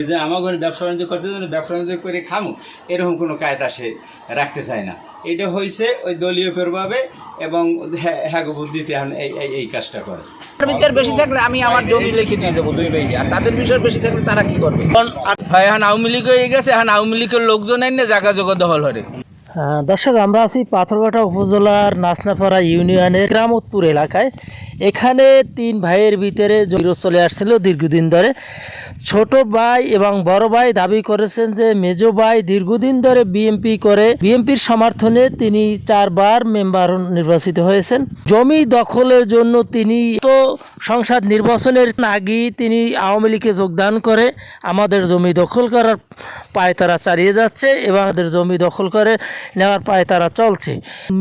যে আমার ঘরে ব্যবসা বাণিজ্য করতে জন্য ব্যবসা বাণিজ্য করে খামু এরকম কোনো কায়দা সে রাখতে চায় না। এটা হয়েছে ওই দলীয় প্রভাবে এবং হ্যাঁ হ্যাঁ বুদ্ধিতে এই কাজটা করে। বিচার বেশি থাকলে আমি আমার জমি লিখে দিয়ে দেবো দুই ভাই আর তাদের বিষয় বেশি থাকলে তারা কি করবে? ভাই এখন আওয়ামী লীগ হয়ে গেছে এখন আওয়ামী লীগের লোকজন এনে জায়গা জগা দখল হরে হ্যাঁ, দর্শক আমরা আছি পাথরঘাটা উপজেলার নাসনাপাড়া ইউনিয়নের গ্রামোদপুর এলাকায়। এখানে তিন ভাইয়ের ভিতরে বিরোধ চলে আসছিল দীর্ঘদিন ধরে। ছোট ভাই এবং বড় ভাই দাবি করেছেন যে, মেজো ভাই দীর্ঘদিন ধরে বিএমপি করে বিএমপির সমর্থনে তিনি চারবার মেম্বার নির্বাচিত হয়েছেন। জমি দখলের জন্য তিনি তো সংসদ নির্বাচনের আগেই তিনি আওয়ামী লীগে যোগদান করে আমাদের জমি দখল করার পায় তারা চালিয়ে যাচ্ছে এবং আমাদের জমি দখল করে নেওয়ার পায় তারা চলছে।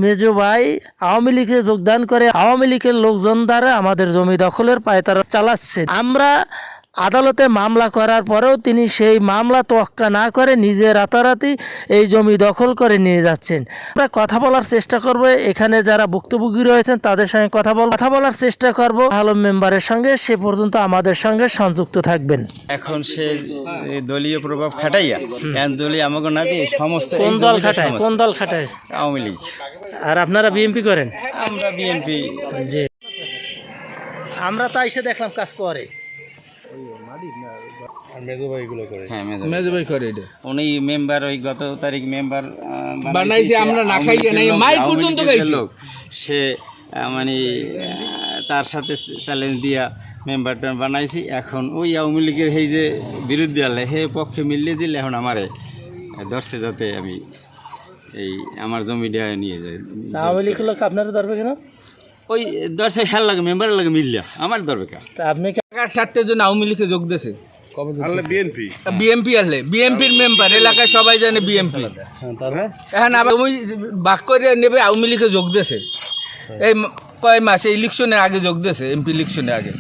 মেজো ভাই আওয়ামী লীগে যোগদান করে, আওয়ামী লীগের লোকজন দ্বারা আমাদের জমি দখলের পায় তারা চালাচ্ছে। আমরা আদালতে মামলা করার পরেও তিনি সেই মামলা তোয়াক্কা না করে নিজে রাতারাতি এই জমি দখল করে নিয়ে যাচ্ছেন। আমরা কথা বলার চেষ্টা করব এখানে যারা ভুক্তভোগী রয়েছেন তাদের সঙ্গে কথা বল কথা বলার চেষ্টা করব। ভালো মেম্বারের সঙ্গে সে পর্যন্ত আমাদের সঙ্গে সংযুক্ত থাকবেন। এখন সে দলীয় প্রভাব খাটাইয়া দলীয় আমাকে না দিয়ে সমস্ত কোন দল খাটায়? কোন দল খাটায়? আওয়ামী লীগ। আর আপনারা বিএনপি করেন? আমরা বিএনপি। জি। আমরা তো এসে দেখলাম কাজ করে। হ্যাঁ মেজো করে উনি মেম্বার ওই গত তারিখ মেম্বার বানাইছে, আমরা না খাইয়ে নাই, মাইর পর্যন্ত খাইছি। সে মানে তার সাথে চ্যালেঞ্জ দিয়া মেম্বারটা বানাইছি। এখন ওই আওয়ামী লীগের এই যে বিরুদ্ধে আলে হে পক্ষে মিলিয়ে দিলে এখন আমারে ধরছে যাতে আমি এই আমার জমিটা নিয়ে যাই আওয়ামী লীগ আপনারা ধরবে কেন? ওই দর্শক হ্যাঁ লাগে মেম্বার লাগে মিললে। আমার দরকার কা? তা আপনি কাকার স্বার্থের জন্য আওয়ামী লীগে যোগ দিয়েছে? মেম্বার এলাকায় সবাই জানে বিএনপি। এখন আবার ওই বাক করে নেবে আওয়ামী লীগে যোগ দিয়েছে। এই কয় মাস ইলেকশনের আগে যোগ দিয়েছে এমপি ইলেকশনের আগে।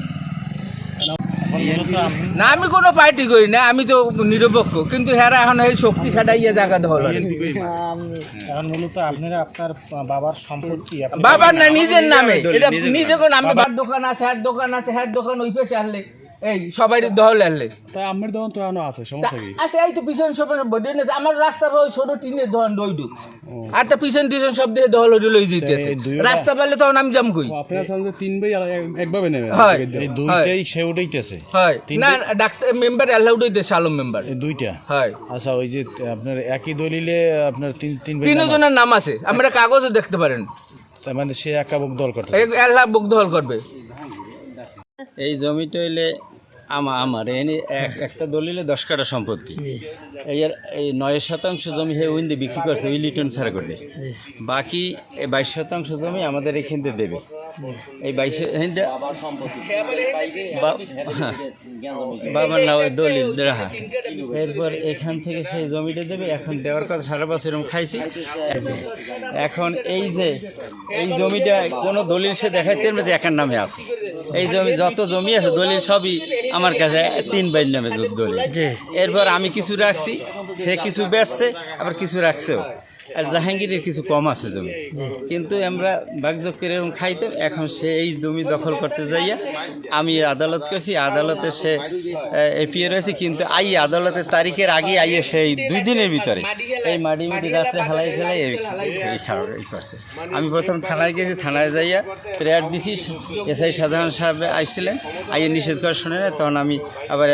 না আমি কোনো পার্টি করি না আমি তো নিরপেক্ষ। কিন্তু হ্যাঁ এখন এই শক্তি খাটাইয়া জায়গা। এখন মূলত আপনারা আপনার বাবার সম্পত্তি বাবার না নিজের নামে। এটা নিজে কোন আমি বার দোকান আছে হ্যার দোকান আছে হ্যার দোকান ওই পেশে আনলে এই সবাই দহলে তাই আমার দোকান তো এখনও আছে সমস্যা কি? আছে এই তো পিছন সব বডি না আমার রাস্তার ওই ছোট টিনের দোকান দইডু আর তো পিছন টিছন সব দিয়ে দহল ওটি লই যেতেছে রাস্তা পারলে তখন আমি যাম কই? আপনারা তিন ভাই একভাবে নেবে হয়। এই দুইটাই সে উঠাইতেছে হয়। না ডাক্তার মেম্বার অ্যালাউড হইতে সালম মেম্বার দুইটা? হয়। আচ্ছা ওই যে আপনার একই দলিলে আপনার তিন তিন তিনজনের নাম আছে। আপনারা কাগজও দেখতে পারেন। তার মানে সে একা বুক দল করতে আল্লাহ বুক দখল করবে। এই জমিটা হইলে আমা আমার এনে এক একটা দলিলে দশ কাটা সম্পত্তি। এই আর এই নয় শতাংশ জমি হে উইন্দে বিক্রি করছে ওই লিটন ছাড়া করে। বাকি এই বাইশ শতাংশ জমি আমাদের এখান থেকে দেবে এই বাইশ এখানটা বা- হ্যাঁ। বাবার নাম দলিল রাহা। এরপর এখান থেকে সেই জমিটা দেবে এখন দেওয়ার কথা সারা বছর এরকম খাইছি। এখন এই যে এই জমিটা কোনো দলিল সে দেখাইতে যে একার নামে আছে। এই জমি যত জমি আছে দলিল সবই আমার কাছে তিন বাইর নামে দুধ দলিল এরপর আমি কিছু রাখছি সে কিছু বেচছে আবার কিছু রাখছেও। আর জাহাঙ্গীরের কিছু কম আছে জমি। কিন্তু আমরা বাগযোগ করে এরকম খাইতাম এখন সে এই জমি দখল করতে যাইয়া আমি আদালত করছি আদালতে সে এপিএ রয়েছে কিন্তু আই আদালতের তারিখের আগে আইয়ে সেই দুই দিনের ভিতরে এই মাটি মিটি রাত্রে হালাই ফেলাই এই করছে। আমি প্রথম থানায় গেছি থানায় যাইয়া প্রেয়ার দিছি এসআই সাধারণ সাহেব আসছিলেন আইয়ে নিষেধ করে শোনে না তখন আমি আবার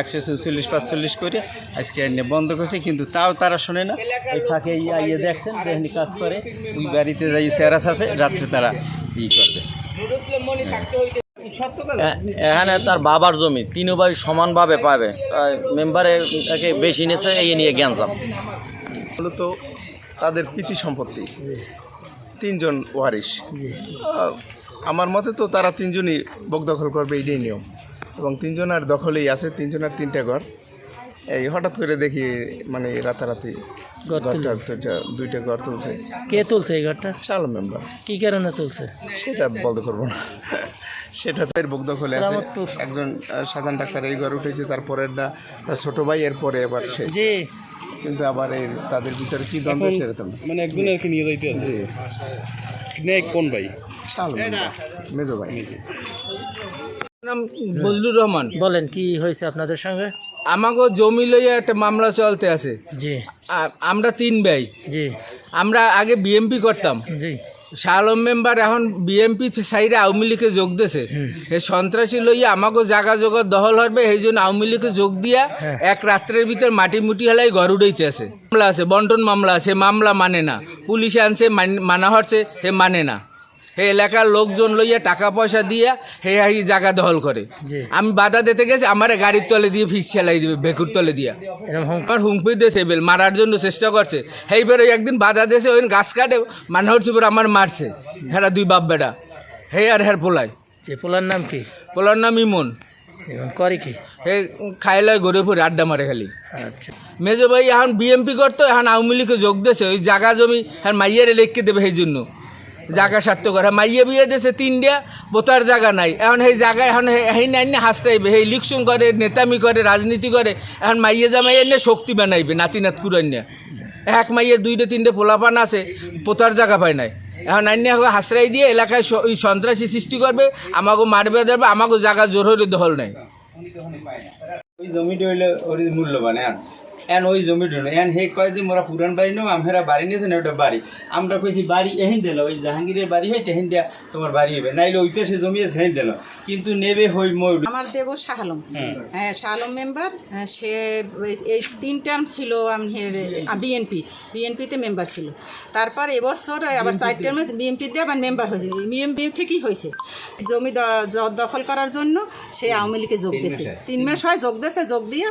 একশো চল্লিশ পাঁচচল্লিশ করে আজকে বন্ধ করছি কিন্তু তাও তারা শোনে না। এই ফাঁকে এই আইয়ে দেখছেন যেখানে কাজ করে। ওই বাড়িতে যাই আছে রাত্রে তারা ই করবে। এখানে তার বাবার জমি তিন ভাই সমানভাবে পাবে। মেম্বারে তাকে বেশি নিয়েছে এই নিয়ে জ্ঞানজাম মূলত তাদের প্রীতি সম্পত্তি। তিনজন ওয়ারিশ। আহ, আমার মতে তো তারা তিনজনই বক দখল করবে এইটাই নিয়ম। এবং তিনজনের দখলেই আছে তিনজনের তিনটা ঘর। এই হঠাৎ করে দেখি মানে রাতারাতি ঘরটা দুইটা দুইটা ঘর তুলছে। কে তুলছে এই ঘরটা শাল মেম্বার। কি কারণে তুলছে? সেটা বলতে পারব না। সেটা তো এর বক দখলে আছে। একজন সাধারণ ডাক্তার এই ঘর উঠেছে তারপরেরটা তার ছোট ভাই এরপরে এবার সে। জি। কিন্তু আবার এই তাদের ভিতরে কি দ্বন্দ্ব সেরকম। মানে একজনের কি নিয়ে যাইতে আছে। কোন ভাই? শাল মেম্বার মেজো ভাই। নাম বজলুর রহমান। বলেন কি হয়েছে আপনাদের সঙ্গে? আমাকে জমি লইয়া একটা মামলা চলতে আছে। জি। আমরা তিন ভাই। জি। আমরা আগে বিএমপি করতাম। জি। শালম মেম্বার এখন বিএমপি সাইডে আওয়ামী লীগে যোগ দিয়েছে। এই সন্ত্রাসী লইয়া আমাকে জায়গা জগৎ দখল হবে এই জন্য আওয়ামী লীগে যোগ দিয়া এক রাত্রের ভিতর মাটি মুটি হেলাই ঘর উড়াইতে আছে। মামলা আছে বন্টন মামলা আছে মামলা মানে না। পুলিশে আনছে মান- হচ্ছে হে মানে না। হে এলাকার লোকজন লইয়া টাকা পয়সা দিয়া হে এই জায়গা দখল করে। আমি বাধা দিতে গেছি আমার গাড়ির তলে দিয়ে ফিস চালাই দিবে বেকুর তলে দিয়া। আমার হুমকি দিয়েছে বেল মারার জন্য চেষ্টা করছে। সেইবারে একদিন বাধা দিয়েছে ওই গাছ কাটে মানে হচ্ছে পরে আমার মারছে। হেরা দুই বাপ বেটা হে আর হের পোলায় যে পোলার নাম কি? পোলার নাম ইমন। করে কি? হে খাই লয় ঘুরে ফুরে আড্ডা মারে খালি। আচ্ছা। মেজো ভাই এখন বিএমপি করতো এখন আওয়ামী লীগে যোগ দিয়েছে ওই জায়গা জমি হ্যাঁ মাইয়ারে লেখকে দেবে সেই জন্য। জায়গা স্বার্থ করে মাইয়ে বিয়ে দিয়েছে তিনটা, বোতার জায়গা নাই। এখন সেই জায়গা, এখন সেই নাই না হাসটাইবে সেই লিকসুং করে, নেতামি করে, রাজনীতি করে, এখন মাইয়ে জামাই এনে শক্তি বানাইবে নাতি নাত কুরান্যা এক মাইয়ের দুইটা, তিনটে পোলাপান আছে, পোতার জায়গা পায় নাই। এখন আইনে হাসরাই দিয়ে এলাকায় সন্ত্রাসী সৃষ্টি করবে আমাকে মারবে, দেবে আমাকে জায়গা জোর হইলে দখল নাই। হইলে মূল্যবান এখন ওই জমি নয় এন হে কয় যে মোরা পুরান বাড়ি নো আমরা বাড়ি নিয়েছে না ওটা বাড়ি। আমরা কইছি বাড়ি এহিন দিল, ওই জাহাঙ্গীরের বাড়ি হইতে এহিন দিয়া তোমার বাড়ি হবে নাইলে ওই পাশে জমি আছে, হেন দিল। কিন্তু নেবে হই মই আমার দেব শাহ আলম। হ্যাঁ শাহ আলম মেম্বার হ্যাঁ, সে এই- এই তিন টার্ম ছিল বিএনপি বিএনপিতে মেম্বার ছিল। তারপর এবছর আবার চার টার্মে বিএনপিতে আবার মেম্বার হয়েছে। বিএনপি থেকেই হয়েছে। জমি দ- দখল করার জন্য সে আওয়ামী লীগে যোগ দিয়েছে। তিন মাস হয় যোগ দিয়েছে যোগ দিয়ে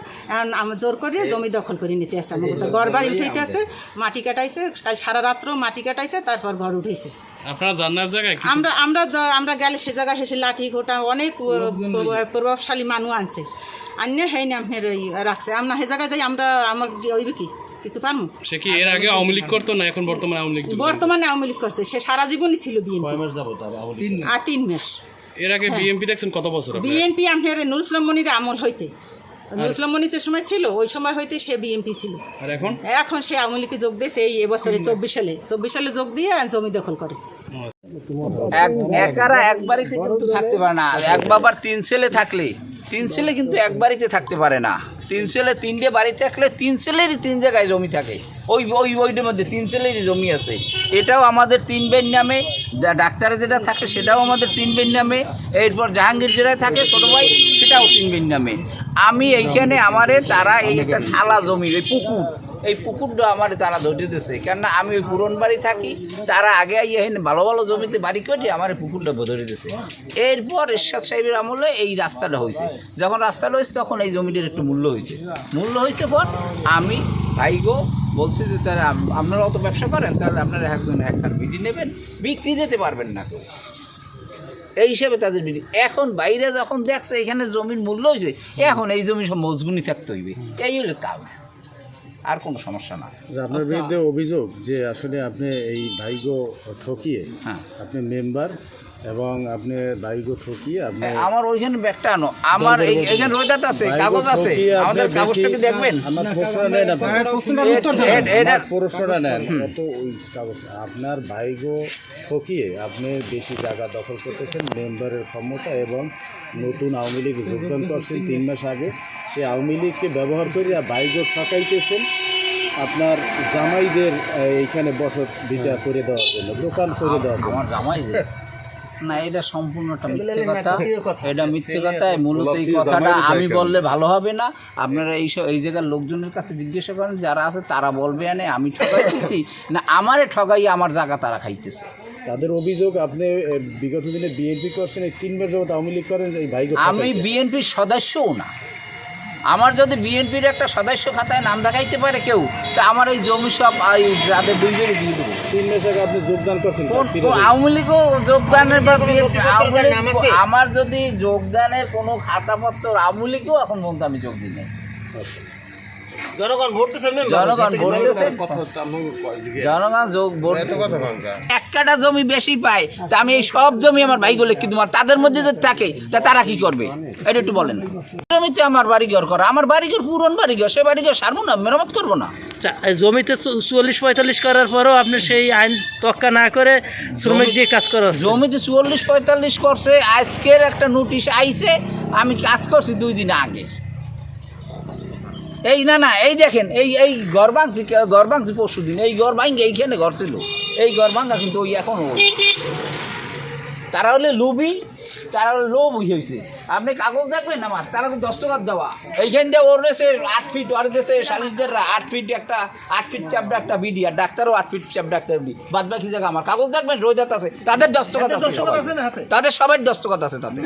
জোর করে জমি দখল করে নিতে আসছে। আমাকে ঘর বাড়ি উঠাইতে আছে মাটি কাটাইছে কাল সারা রাত্র মাটি কাটাইছে তারপর ঘর উঠেছে আপনারা জান জায়গায়? আমরা আমরা আমরা গেলে সে জায়গায় হেসে লাঠি ঘোটা অনেক প্রভাবশালী মানুষ আনছে। আন্য হেই না আপনার ওই রাখছে। আমরা সে জায়গায় যাই আমরা আমার ওইবে কি? কিছু সে কি এর আগে আওয়ামী লীগ করতো না এখন বর্তমানে আওয়ামী লীগ বর্তমানে আওয়ামী লীগ করছে। সে সারা জীবনই ছিল বিএনপি। আর তিন মাস। এর আগে বিএমপি দেখছেন কত বছর বিএনপি আপনার নুর ইসলাম মনির আমল হইতে। ইসলাম মনির যে সময় ছিল ওই সময় হইতে সে বিএনপি ছিল। আর এখন? এখন সে আওয়ামী লীগে যোগ দিয়েছে এই এবছরে চব্বিশ সালে। চব্বিশ সালে যোগ দিয়ে জমি দখল করে। তিন থাকলে, তিন কিন্তু এক বাড়িতে থাকতে পারে না। তিন তিনটে থাকলে তিন তিন জায়গায় জমি থাকে। ওই মধ্যে তিন জমি আছে। এটাও আমাদের তিন বেন নামে ডাক্তারে যেটা থাকে সেটাও আমাদের তিন বেন নামে, এরপর জাহাঙ্গীর যেটা থাকে, ছোটো ভাই, সেটাও তিন বেন নামে। আমি এইখানে আমারে, তারা এই একটা জমি, ওই পুকুর এই পুকুরটা আমার তারা ধরে দিতেছে কেননা আমি ওই পুরন বাড়ি থাকি, তারা আগে এখানে ভালো ভালো জমিতে বাড়ি করে আমার পুকুরটা ধরে দিতেছে এরপর এরশাদ সাহেবের আমলে এই রাস্তাটা হয়েছে যখন রাস্তাটা হয়েছে তখন এই জমিটার একটু মূল্য হয়েছে মূল্য হয়েছে পর আমি ভাইগো বলছি যে, তারা আপনারা অত ব্যবসা করেন, তাহলে আপনারা একজন একখান বিধি নেবেন, বিক্রি দিতে পারবেন না এই হিসেবে তাদের বিধি এখন বাইরে যখন দেখছে এখানে জমির মূল্য হয়েছে এখন এই জমি সব মজগুনি থাকতে হইবে। এই হলো কাজ আর কোনো সমস্যা না। আপনার বিরুদ্ধে অভিযোগ যে আসলে আপনি এই ভাইগো ঠকিয়ে হ্যাঁ। আপনি মেম্বার এবং আপনি ঠকিয়ে আপনি আমার ওইখানে ব্যাগটা আনো। আমার এইখানে রোজাত আছে কাগজ আছে। আমাদের কাগজটা কি বেশি- দেখবেন? আমার প্রশ্নটা নেন আপনি। এ- এ- এটা আমার প্রশ্নটা নেন। অত ওই কাগজ আপনার ঠকিয়ে আপনি বেশি জায়গা দখল করতেছেন মেম্বারের ক্ষমতা এবং নতুন আওয়ামী লীগ যোগদান করছেন তিন মাস আগে। সেই আওয়ামী লীগকে ব্যবহার করে ভাইগো ঠকাইতেছেন। আপনার জামাইদের এইখানে বসত ভিটা করে দেওয়ার জন্য দোকান করে দেওয়ার জন্য। আমার জামাই না এটা সম্পূর্ণটা মিথ্যে কথা। এটা মিথ্যে কথা মূলত এই কথাটা আমি বললে ভালো হবে না। আপনারা এই সব এই জায়গার লোকজনের কাছে জিজ্ঞাসা করেন যারা আছে তারা বলবে আনে আমি ঠকাইতেছি। না আমারে ঠকাই আমার জায়গা তারা খাইতেছে। তাদের অভিযোগ আপনি বিগত দিনে বিএনপি করছেন এই তিনবার যখন আওয়ামী লীগ করেন এই ভাই আমি বিএনপির সদস্যও না। আমার যদি বিএনপির একটা সদস্য খাতায় নাম দেখাইতে পারে কেউ তা আমার এই জমি সব এই তাদের দুই বেড়ে দিয়ে দেবো। তিন মাস আগে আপনি যোগদান করছেন আওয়ামী লীগও যোগদানের বা আওয়ামী লীগ- আমার যদি যোগদানের কোনো খাতাপত্র আওয়ামী লীগও এখন পর্যন্ত আমি যোগ দিই নাই। জনগণ ভোট দিয়েছে জনগণ যোগ ভোট এক কাটা জমি বেশি পায় তা আমি এই সব জমি আমার ভাইগুলো কিন্তু তাদের মধ্যে যদি থাকে তা তারা কি করবে? এটা একটু বলেন। জমিতে আমার বাড়িঘর করা আমার বাড়িঘর পুরন বাড়িঘর সে বাড়িঘর সারবো না মেরামত করব না। জমিতে চুয়াল্লিশ পঁয়তাল্লিশ করার পরেও আপনি সেই আইন তক্কা না করে শ্রমিক দিয়ে কাজ করা হচ্ছে। জমিতে চুয়াল্লিশ পঁয়তাল্লিশ করছে আজকের একটা নোটিশ আইছে আমি কাজ করছি দুই দিন আগে। এই না না এই দেখেন এই এই ঘর ভাঙছি ঘর ভাঙছি পরশু দিন। এই ঘর ভাঙে এইখানে ঘর ছিল। এই ঘর ভাঙা কিন্তু ওই এখনও। তারা হলে লোভি তারা হলে লোভ হয়েছে আপনি কাগজ দেখবেন আমার? তারা তো দস্তখত দেওয়া। এইখান দিয়ে ওর দেশে আট ফিট ওর দেশে সালিশদের আট ফিট একটা আট ফিট চাপড়া একটা বিডি আর ডাক্তারও আট ফিট চাপড়া একটা বিডি বাদ বাকি জায়গা আমার। কাগজ দেখবেন রোজাত আছে। তাদের দস্তখত আছে। তাদের সবার দস্তখত আছে তাদের।